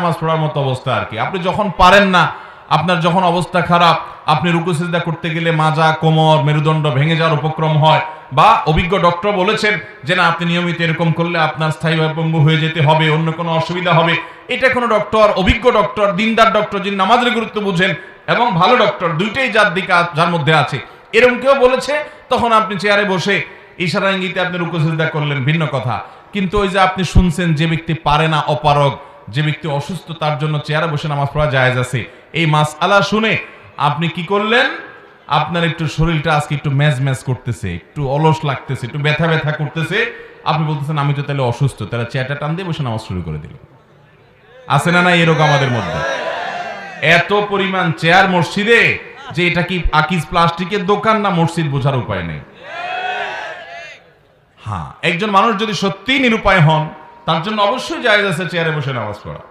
নামাজ পড়ার মতো অবস্থা আর কি। আপনি যখন পারেন না, আপনার যখন অবস্থা খারাপ, আপনি রুকু সিজদা করতে গেলে মাজা, কোমর, মেরুদণ্ড ভেঙে যাওয়ার উপক্রম হয় বা অভিজ্ঞ ডক্টর বলেছেন যে, না, আপনি নিয়মিত এরকম করলে আপনার স্থায়ীভাবে পঙ্গু হয়ে যেতে হবে, অন্য কোনো অসুবিধা হবে। এটা কোনো ডক্টর, অভিজ্ঞ ডক্টর, দিনদার ডক্টর যিনি নামাজের গুরুত্ব বুঝেন এবং ভালো ডক্টর, দুইটাই যার দিকে যার মধ্যে আছে। এরকম কেউ বলেছে, তখন আপনি চেয়ারে বসে ইশারা ইঙ্গিতে আপনি রুকু সিজদা করলেন, ভিন্ন কথা। কিন্তু ওই যে আপনি শুনছেন যে ব্যক্তি পারে না, অপারগ যে ব্যক্তি অসুস্থ, তার জন্য চেয়ারে বসে নামাজ পড়া জায়েজ আছে। এই মাস আলা শুনে আপনি কি করলেন? আপনার একটু শরীরটা আজকে একটু ম্যাজ ম্যাজ করতেছে, একটু অলস লাগতেছে, একটু ব্যথা ব্যথা করতেছে। আপনি বলতেছেন, আমি তো তাহলে অসুস্থ। তাহলে চেয়ারটা টান দিয়ে বসে নামাজ শুরু করে দিল। আছে না না এরকম আমাদের মধ্যে? এত পরিমাণ চেয়ার মসজিদে যে এটা কি আকিজ প্লাস্টিকের দোকান না মসজিদ বোঝার উপায় নেই? হ্যাঁ একজন মানুষ যদি সত্যিই নিরুপায় হন তার জন্য অবশ্যই জায়গা আছে চেয়ারে বসে নামাজ পড়া।